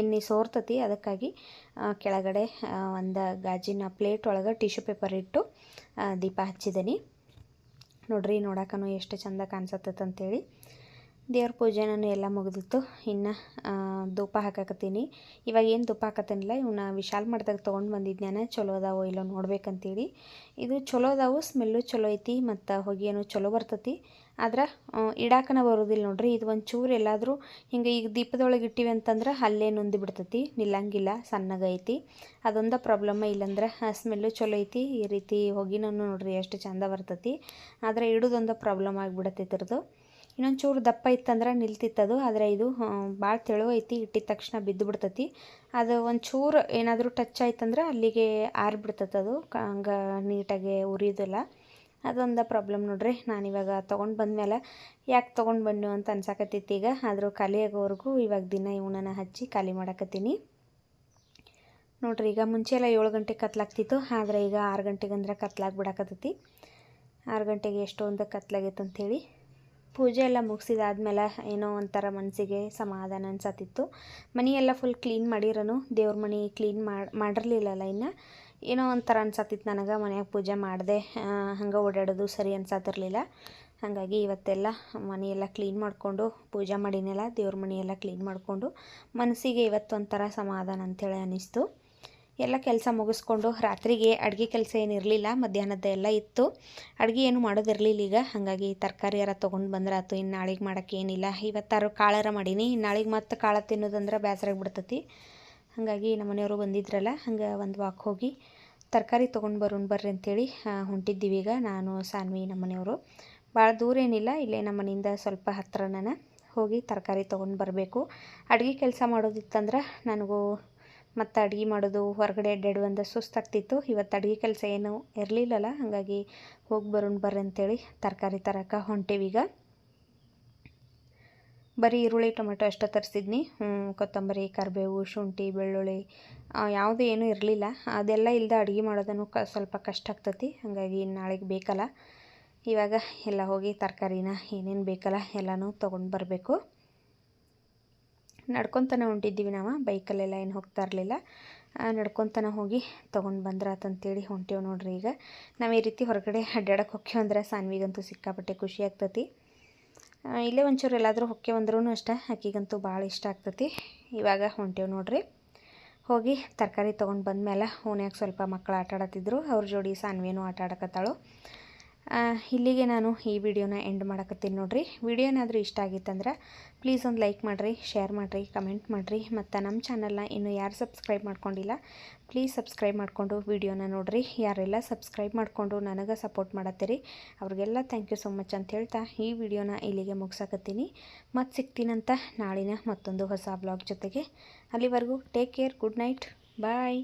ಎಣ್ಣೆ ಸೋರ್ತತಿ, ಅದಕ್ಕಾಗಿ ಕೆಳಗಡೆ ಒಂದು ಗಾಜಿನ ಪ್ಲೇಟ್ ಒಳಗೆ ಟಿಶ್ಯೂ ಪೇಪರ್ ಇಟ್ಟು ದೀಪ ಹಚ್ಚಿದ್ದೀನಿ ನೋಡ್ರಿ ನೋಡಕ್ಕೂ ಎಷ್ಟು ಚಂದ ಕಾಣಿಸತ್ತಂತೇಳಿ ದೇವ್ರ ಪೂಜೆ ನಾನು ಎಲ್ಲ ಮುಗಿದಿತ್ತು. ಇನ್ನು ಧೂಪ ಹಾಕಕತ್ತೀನಿ. ಇವಾಗ ಏನು ಧೂಪ ಹಾಕತ್ತೀನಿಲ್ಲ ಇವನ್ನ ವಿಶಾಲ್ ಮಾಡ್ದಾಗ ತೊಗೊಂಡು ಬಂದಿದ್ದೆ ಚಲೋ ಅದಾವೋ ಇಲ್ಲೋ ನೋಡ್ಬೇಕಂತೇಳಿ. ಇದು ಚಲೋ ಅದಾವು, ಸ್ಮೆಲ್ಲು ಚಲೋ ಐತಿ, ಮತ್ತು ಹೊಗೆನೂ ಚಲೋ ಬರ್ತತಿ. ಆದ್ರೆ ಇಡಾಕನ ಬರೋದಿಲ್ಲ ನೋಡ್ರಿ, ಇದು ಒಂದು ಚೂರು ಎಲ್ಲಾದರೂ ಹಿಂಗೆ ಈಗ ದೀಪದೊಳಗೆ ಇಟ್ಟಿವಿ ಅಂತಂದ್ರೆ ಅಲ್ಲೇ ನೊಂದು ಬಿಡ್ತತಿ, ನಿಲ್ಲಂಗಿಲ್ಲ ಸಣ್ಣಗೈತಿ ಅದೊಂದು ಪ್ರಾಬ್ಲಮ್ಮ ಇಲ್ಲಂದ್ರೆ ಸ್ಮೆಲ್ಲು ಚಲೋ ಐತಿ, ಈ ರೀತಿ ಹೊಗಿನೂ ನೋಡ್ರಿ ಎಷ್ಟು ಚಂದ ಬರ್ತತಿ. ಆದರೆ ಇಡೋದೊಂದು ಪ್ರಾಬ್ಲಮ್ ಆಗಿಬಿಡತ್ತೆ ಇದ್ರದ್ದು ಇನ್ನೊಂದು ಚೂರು ದಪ್ಪ ಇತ್ತಂದ್ರೆ ನಿಲ್ತಿತ್ತದು, ಆದರೆ ಇದು ಭಾಳ ತೆಳು ಐತಿ, ಇಟ್ಟಿದ ತಕ್ಷಣ ಬಿದ್ದು ಬಿಡ್ತೈತಿ. ಅದು ಒಂದು ಚೂರು ಏನಾದರೂ ಟಚ್ ಆಯ್ತಂದ್ರೆ ಅಲ್ಲಿಗೆ ಆರಿಬಿಡ್ತೈತೆ ಅದು ಹಂಗೆ ನೀಟಾಗಿ ಉರಿಯೋದಿಲ್ಲ. ಅದೊಂದು ಪ್ರಾಬ್ಲಮ್ ನೋಡ್ರಿ, ನಾನು ಇವಾಗ ತೊಗೊಂಡು ಬಂದಮೇಲೆ ಯಾಕೆ ತೊಗೊಂಡು ಬಂದು ಅಂತ ಅನ್ಸಕತ್ತಿತ್ತು ಈಗ, ಆದರೂ ಖಾಲಿ ಆಗೋವರೆಗೂ ಇವಾಗ ದಿನ ಇವನನ್ನು ಹಚ್ಚಿ ಖಾಲಿ ಮಾಡಕತ್ತೀನಿ. ನೋಡ್ರಿ, ಈಗ ಮುಂಚೆ ಎಲ್ಲ ಏಳು ಗಂಟೆಗೆ ಕತ್ಲಾಗ್ತಿತ್ತು, ಆದರೆ ಈಗ ಆರು ಗಂಟೆಗೆ ಅಂದ್ರೆ ಕತ್ಲಾಗಿ ಬಿಡಕತ್ತೈತಿ. ಆರು ಗಂಟೆಗೆ ಎಷ್ಟೊಂದು ಕತ್ಲಾಗೈತೆ ಅಂಥೇಳಿ ಪೂಜೆ ಎಲ್ಲ ಮುಗಿಸಿದಾದ್ಮೇಲೆ ಏನೋ ಒಂಥರ ಮನಸ್ಸಿಗೆ ಸಮಾಧಾನ ಅನ್ಸತ್ತಿತ್ತು. ಮನೆಯೆಲ್ಲ ಫುಲ್ ಕ್ಲೀನ್ ಮಾಡಿರೋನು. ದೇವ್ರ ಮನೆ ಕ್ಲೀನ್ ಮಾಡಿರಲಿಲ್ಲಲ್ಲ ಇನ್ನು. ಏನೋ ಒಂಥರ ಅನ್ಸತ್ತಿತ್ತು ನನಗೆ ಮನೆಯಾಗ ಪೂಜೆ ಮಾಡಿದೆ. ಹಂಗೆ ಓಡಾಡೋದು ಸರಿ ಅನ್ಸತ್ತಿರಲಿಲ್ಲ. ಹಾಗಾಗಿ ಇವತ್ತೆಲ್ಲ ಮನೆಯೆಲ್ಲ ಕ್ಲೀನ್ ಮಾಡಿಕೊಂಡು ಪೂಜೆ ಮಾಡಿನೆಲ್ಲ ದೇವ್ರ ಮನೆಯೆಲ್ಲ ಕ್ಲೀನ್ ಮಾಡಿಕೊಂಡು ಮನಸ್ಸಿಗೆ ಇವತ್ತೊಂಥರ ಸಮಾಧಾನ ಅಂಥೇಳಿ ಅನ್ನಿಸ್ತು. ಎಲ್ಲ ಕೆಲಸ ಮುಗಿಸ್ಕೊಂಡು ರಾತ್ರಿಗೆ ಅಡುಗೆ ಕೆಲಸ ಏನಿರಲಿಲ್ಲ ಮಧ್ಯಾಹ್ನದ ಎಲ್ಲ ಇತ್ತು. ಅಡುಗೆ ಏನು ಮಾಡೋದಿರಲಿಲ್ಲ ಈಗ. ಹಾಗಾಗಿ ತರಕಾರಿ ಯಾರ ತೊಗೊಂಡು ಬಂದ್ರೆ ಆಯ್ತು ಇನ್ನು ನಾಳೆಗೆ ಮಾಡೋಕ್ಕೆ ಏನಿಲ್ಲ. ಇವತ್ತಾರು ಕಾಳಾರ ಮಾಡೀನಿ. ನಾಳೆಗೆ ಮತ್ತೆ ಕಾಳು ತಿನ್ನೋದಂದ್ರೆ ಬೇಸರಾಗಿ ಬಿಡ್ತತಿ. ಹಾಗಾಗಿ ನಮ್ಮ ಮನೆಯವರು ಬಂದಿದ್ರಲ್ಲ, ಹಂಗೆ ಒಂದು ವಾಕ್ ಹೋಗಿ ತರಕಾರಿ ತೊಗೊಂಡು ಬರೋಣ ಬರ್ರಿ ಅಂತೇಳಿ ಹೊಂಟಿದ್ದೀವಿ ಈಗ ನಾನು, ಸಾನ್ವಿ ನಮ್ಮ ಮನೆಯವರು. ಭಾಳ ದೂರ ಏನಿಲ್ಲ, ಇಲ್ಲೇ ನಮ್ಮ ಮನೆಯಿಂದ ಸ್ವಲ್ಪ ಹತ್ರನ ಹೋಗಿ ತರಕಾರಿ ತೊಗೊಂಡು ಬರಬೇಕು. ಅಡುಗೆ ಕೆಲಸ ಮಾಡೋದಿತ್ತಂದ್ರೆ ನನಗೂ ಮತ್ತು ಅಡುಗೆ ಮಾಡೋದು, ಹೊರಗಡೆ ಅಡ್ಡಾಡು ಅಂದ ಸುಸ್ತಾಗ್ತಿತ್ತು ಇವತ್ತು ಅಡುಗೆ ಕೆಲಸ ಏನು ಇರಲಿಲ್ಲಲ್ಲ ಹಾಗಾಗಿ ಹೋಗಿ ಬರೋಣ ಬರ್ರಿ ಅಂತೇಳಿ ತರಕಾರಿ ತರಕ ಹೊಂಟೇವೀಗ ಬರೀ ಈರುಳ್ಳಿ, ಟೊಮೆಟೊ ಅಷ್ಟೇ ತರಿಸಿದ್ನಿ. ಕೊತ್ತಂಬರಿ, ಕರಿಬೇವು, ಶುಂಠಿ, ಬೆಳ್ಳುಳ್ಳಿ ಯಾವುದೂ ಏನೂ ಇರಲಿಲ್ಲ. ಅದೆಲ್ಲ ಇಲ್ಲದೆ ಅಡುಗೆ ಮಾಡೋದನ್ನು ಕ, ಸ್ವಲ್ಪ ಕಷ್ಟ ಆಗ್ತತಿ. ಹಾಗಾಗಿ ನಾಳೆಗೆ ಬೇಕಲ್ಲ. ಇವಾಗ ಎಲ್ಲ ಹೋಗಿ ತರಕಾರಿನ ಏನೇನು ಬೇಕಲ್ಲ ಎಲ್ಲನೂ ತೊಗೊಂಡು ಬರಬೇಕು. ನಡ್ಕೊತಾನೆ ಹೊಂಟಿದ್ದೀವಿ ನಾವು. ಬೈಕಲ್ಲೆಲ್ಲ ಏನು ಹೋಗ್ತಾ ಇರಲಿಲ್ಲ. ನಡ್ಕೊತಾನೆ ಹೋಗಿ ತೊಗೊಂಡು ಬಂದ್ರಾತಂತೇಳಿ ಹೊಂಟೇವು ನೋಡ್ರಿ ಈಗ. ನಾವು ಈ ರೀತಿ ಹೊರಗಡೆ ಅಡ್ಡಾಡಕ್ಕೆ ಹೊಕ್ಕೇವು ಅಂದ್ರೆ ಸಾನ್ವಿಗಂತೂ ಸಿಕ್ಕಾಪಟ್ಟೆ ಖುಷಿ ಆಗ್ತತಿ. ಇಲ್ಲೇ ಒಂಚೂರು ಎಲ್ಲಾದರೂ ಹೊಕ್ಕೇವಂದ್ರೂ ಅಷ್ಟೇ ಆಕಿಗಂತೂ ಭಾಳ ಇಷ್ಟ ಆಗ್ತತಿ. ಇವಾಗ ಹೊಂಟೇವು ನೋಡ್ರಿ. ಹೋಗಿ ತರಕಾರಿ ತೊಗೊಂಡು ಬಂದಮೇಲೆ ಓನ್ಯಾಗ ಸ್ವಲ್ಪ ಮಕ್ಕಳು ಆಟಾಡತ್ತಿದ್ರು. ಅವ್ರ ಜೋಡಿ ಸಾನ್ವಿನೂ ಆಟ ಆಡಕತ್ತಾಳು ಇಲ್ಲಿಗೆ ನಾನು ಈ ವಿಡಿಯೋನ ಎಂಡ್ ಮಾಡಕತ್ತೀನಿ ನೋಡಿರಿ. ವಿಡಿಯೋ ಏನಾದರೂ ಇಷ್ಟ ಆಗಿತ್ತಂದ್ರೆ ಪ್ಲೀಸ್ ಒಂದು ಲೈಕ್ ಮಾಡಿರಿ ಶೇರ್ ಮಾಡಿರಿ ಕಮೆಂಟ್ ಮಾಡಿರಿ, ಮತ್ತು ನಮ್ಮ ಚಾನಲ್ನ ಇನ್ನೂ ಯಾರು ಸಬ್ಸ್ಕ್ರೈಬ್ ಮಾಡ್ಕೊಂಡಿಲ್ಲ ಪ್ಲೀಸ್ ಸಬ್ಸ್ಕ್ರೈಬ್ ಮಾಡಿಕೊಂಡು ವಿಡಿಯೋನ ನೋಡಿರಿ. ಯಾರೆಲ್ಲ ಸಬ್ಸ್ಕ್ರೈಬ್ ಮಾಡಿಕೊಂಡು ನನಗೆ ಸಪೋರ್ಟ್ ಮಾಡತ್ತೀರಿ, ಅವ್ರಿಗೆಲ್ಲ ಥ್ಯಾಂಕ್ ಯು ಸೊ ಮಚ್ ಅಂತ ಹೇಳ್ತಾ ಈ ವಿಡಿಯೋನ ಇಲ್ಲಿಗೆ ಮುಗಿಸಕತ್ತೀನಿ. ಮತ್ತು ಸಿಗ್ತೀನಂತ ನಾಳಿನ ಮತ್ತೊಂದು ಹೊಸ ಬ್ಲಾಗ್ ಜೊತೆಗೆ. ಅಲ್ಲಿವರೆಗೂ take care good night bye